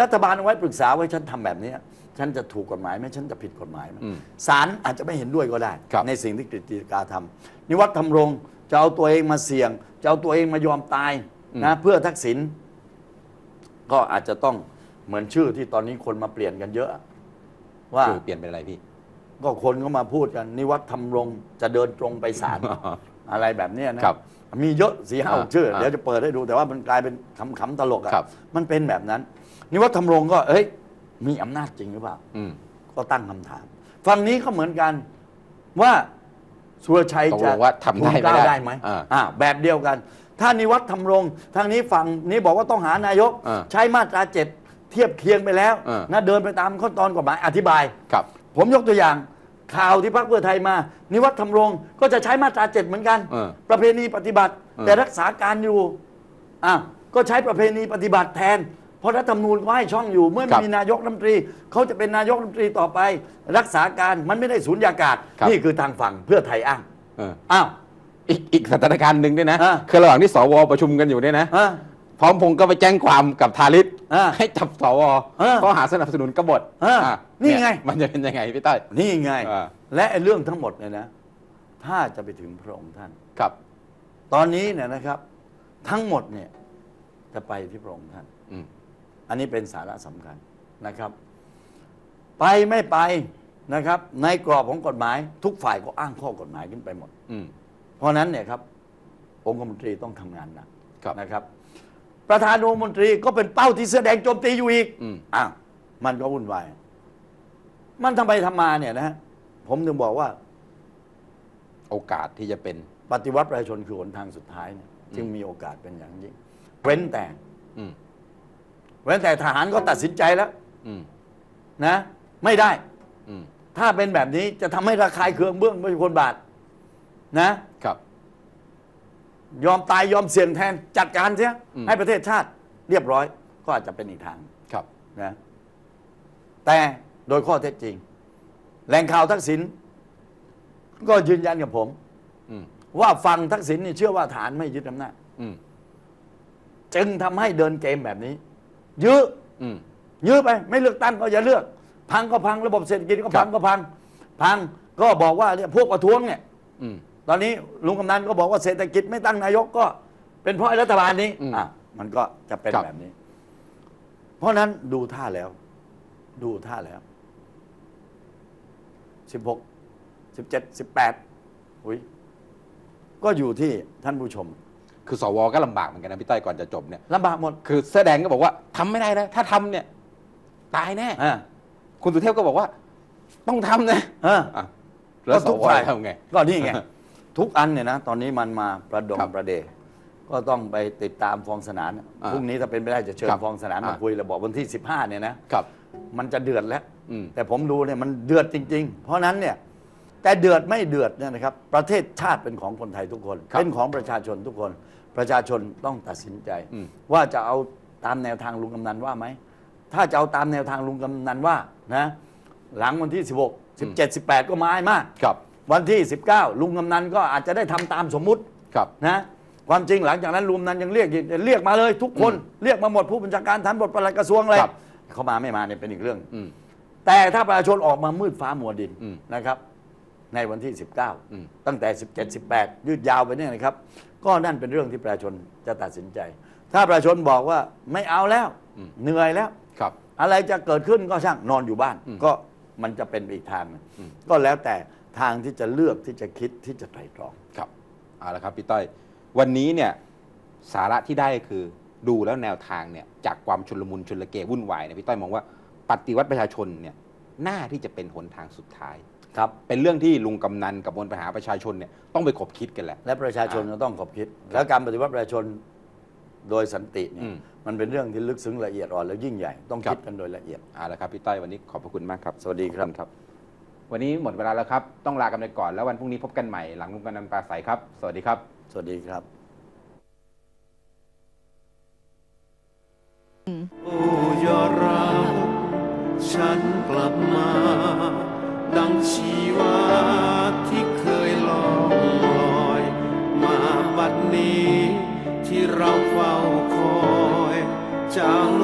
รัฐบาลเอาไว้ปรึกษาไว้ฉันทำแบบเนี้ยฉันจะถูกกฎหมายไหมฉันจะผิดกฎหมายไหมอืมศาลอาจจะไม่เห็นด้วยก็ได้ครับในสิ่งที่กฤษฎีกาทำนิวัฒน์ทำรงจะเอาตัวเองมาเสี่ยง จะเอาตัวเองมายอมตายนะเพื่อทักษิณก็อาจจะต้องเหมือนชื่อที่ตอนนี้คนมาเปลี่ยนกันเยอะ ว่าคือเปลี่ยนเป็นอะไรพี่ ก็คนก็มาพูดกันนิวัฒน์ทำรงจะเดินตรงไปศาลอะไรแบบเนี้ยนะครับ มีเยอะสี่ห้าอ่าหกชื่ออ่าเดี๋ยวจะเปิดให้ดูแต่ว่ามันกลายเป็นขำๆตลกครัอะ่ะบมันเป็นแบบนั้นนิวัฒน์ทำรงก็ เอ้ย มีอำนาจจริงหรือเปล่าอืมก็ตั้งคำถามฝั่งนี้ก็เหมือนกันว่าสุรชัยตกจะลงว่าทำได้ทูลเกล้าไม่ได้ได้ไหมอ่าอ่าแบบเดียวกัน ถ้านิวัฒน์ทำรงทางนี้ฝั่งนี้บอกว่าต้องหานายกอ่าใช้มาตราเจ็ดเทียบเคียงไปแล้วอ่านะเดินไปตามขั้นตอนกฎหมายอธิบายครับ ผมยกตัวอย่าง ข่าวที่พรรคเพื่อไทยมา นิวัฒน์ทำรงก็จะใช้มาตราเจ็ดเหมือนกัน เออประเพณีปฏิบัติเออ แต่รักษาการอยู่อะก็ใช้ประเพณีปฏิบัติแทน เพราะรัฐธรรมนูญก็ให้ช่องอยู่ เมื่อครัไม่บมีนายกรัฐมนตรีเขาจะเป็นนายกรัฐมนตรีต่อไป รักษาการมันไม่ได้สูญญากาศ ครับ นี่คือทางฝั่งเพื่อไทยอ้างเอออ้าว อีกอีกสถานการณ์หนึ่งด้วยนะ อ่าคือระหว่างที่สวประชุมกันอยู่เนี่ยนะอะ พร้อมพงษ์ก็ไปแจ้งความกับทาริศอ่า ให้จับสวอ่าข้อหาสนับสนุนกบฏอ่าอะนี่เยไงมันจะเป็นยังไงพี่ต้อย นี่ไง อ่า และไอ้เรื่องทั้งหมดเนี่ยนะ ถ้าจะไปถึงพระองค์ท่าน ครับ ตอนนี้เนี่ยนะครับ ทั้งหมดเนี่ยจะไปที่พระองค์ท่าน อืมอันนี้เป็นสาระสำคัญนะครับ ไปไม่ไปนะครับ ในกรอบของกฎหมาย ทุกฝ่ายก็อ้างข้อกฎหมายขึ้นไปหมด อืม เพราะฉะนั้นเนี่ยครับองคมนตรีต้องทำงานหนักครับ นะครับ ประธานองคมนตรีก็เป็นเป้าที่เสื้อแดงโจมตีอยู่อีกอืมอ้าวมันก็วุ่นวาย มันทำไปทำมาเนี่ยนะฮะผมถึงบอกว่า โอกาสที่จะเป็นปฏิวัติประชาชนคือหนทางสุดท้ายเนี่ยจึงมีโอกาสเป็นอย่างยิ่งเว้นแต่อืมเว้นแต่ทหารก็ตัดสินใจแล้วอืมนะ ไม่ได้อืมถ้าเป็นแบบนี้จะทำให้ระคายเคืองเบื้องประชาชนบาท นะครับ ยอมตายยอมเสี่ยงแทนจัดการเสียอืม ให้ประเทศชาติเรียบร้อย ก็อาจจะเป็นอีกทางครับ นะแต่โดยข้อเท็จจริง แหล่งข่าวทักษิณก็ยืนยันกับผม อืมว่าฟังทักษิณนี่เชื่อว่าฐานไม่ยึดอำนาจอืมจึงทำให้เดินเกมแบบนี้ ยื้อ อืม ยื้อไปไม่เลือกตั้งก็อย่าเลือก พังก็พังระบบเศรษฐกิจก็ครัพับงก็พัง พังก็บอกว่าเนี่ยพวกประท้วงเนี่ย อืม ตอนนี้ลุงกำนันก็บอกว่าเศรษฐกิจไม่ตั้งนายกก็ เป็นเพราะไอ้รัฐบาลนี้อืมอะมันก็จะเป็นครับ แบบนี้ เพราะฉะนั้นดูท่าแล้ว ดูท่าแล้วสิบหกสิบเจ็ดสิบแปดอุ้ยก็อยู่ที่ท่านผู้ชมคือสวก็ลำบากเหมือนกันนะพี่ต้อยก่อนจะจบเนี่ย ลำบากหมดคือเสื้อแดงก็บอกว่าทำไม่ได้นะ ถ้าทำเนี่ย ตายแน่ อ่าคุณสุเทพก็บอกว่า ต้องทำนะอ่า อะแล้วสทุกวฝ่ายทำไง ก็นี่ไง ทุกอันเนี่ยนะ ตอนนี้มันมาประดงครับประเด ก็ต้องไปติดตามฟองสนานอ่าพรุ่งนี้ถ้าเป็นไปได้จะเชิญครับฟองสนานมาอ่า คุยแล้วบอกวันที่ 15เนี่ยนะ ครับ มันจะเดือดแล้ว อืม แต่ผมดูเนี่ยมันเดือดจริง ๆ เพราะฉะนั้นเนี่ย แต่เดือดไม่เดือดเนี่ยนะครับ ประเทศชาติเป็นของคนไทยทุกคน ครับเป็นของประชาชนทุกคน ประชาชนต้องตัดสินใจ อืม ว่าจะเอาตามแนวทางลุงกำนันว่าไหม ถ้าจะเอาตามแนวทางลุงกำนันว่านะ หลังวันที่ 16 17 18 ก็มาให้มาก ครับ วันที่ 19 ลุงกำนันก็อาจจะได้ทำตามสมมุติครับ นะ ความจริงหลังจากนั้นลุงกำนันยังเรียกอีกเรียกมาเลยทุกคนอืมเรียกมาหมดผู้บัญชาการฐานบทปลัดกระทรวงอะไรครับ เขามาไม่มาเนี่ยเป็นอีกเรื่อง อืม แต่ถ้าประชาชนออกมามืดฟ้ามัวดินอืมนะครับ ในวันที่ อืม 19 ตั้งแต่ 17 18 ยืดยาวไปเนี่ยนะครับ ก็นั่นเป็นเรื่องที่ประชาชนจะตัดสินใจ ถ้าประชาชนบอกว่าไม่เอาแล้วอืมเหนื่อยแล้ว ครับ อะไรจะเกิดขึ้นก็ช่างนอนอยู่บ้านอืมก็มันจะเป็นไปอีกทางหนึ่งอืมก็แล้วแต่ ทางที่จะเลือกที่จะคิดที่จะไตร่ตรอง ครับเอาละครับพี่ต้อย วันนี้เนี่ยสาระที่ได้คือดูแล้วแนวทางเนี่ยจากความชุลมุนชุลเกวุ่นวายเนี่ยพี่ต้อยมองว่าปฏิวัติประชาชนเนี่ยน่าที่จะเป็นหนทางสุดท้าย ครับ เป็นเรื่องที่ลุงกำนันกับมวลปัญหาประชาชนเนี่ยต้องไปขบคิดกันแหละ และประชาชนก็ต้องขอบคิด แล้วการปฏิวัติประชาชนโดยสันติเนี่อืยม มันเป็นเรื่องที่ลึกซึ้งละเอียดอ่อนและยิ่งใหญ่ต้องครับคิดกันโดยละเอียด เอาละครับพี่ต้อยวันนี้ขอบพระคุณมากครับสวัสดีครับ ขอณครับ วันนี้หมดเวลาแล้วครับ ต้องลากันไปก่อน แล้ววันพรุ่งนี้พบกันใหม่หลังลุงกำนันปราศัยครับ สวัสดีครับ สวัสดีครับโอ้ยอเราฉันกลับมา ดังชีวาที่เคยลองลอย มาบัดนี้ที่เราเฝ้าคอยจากโล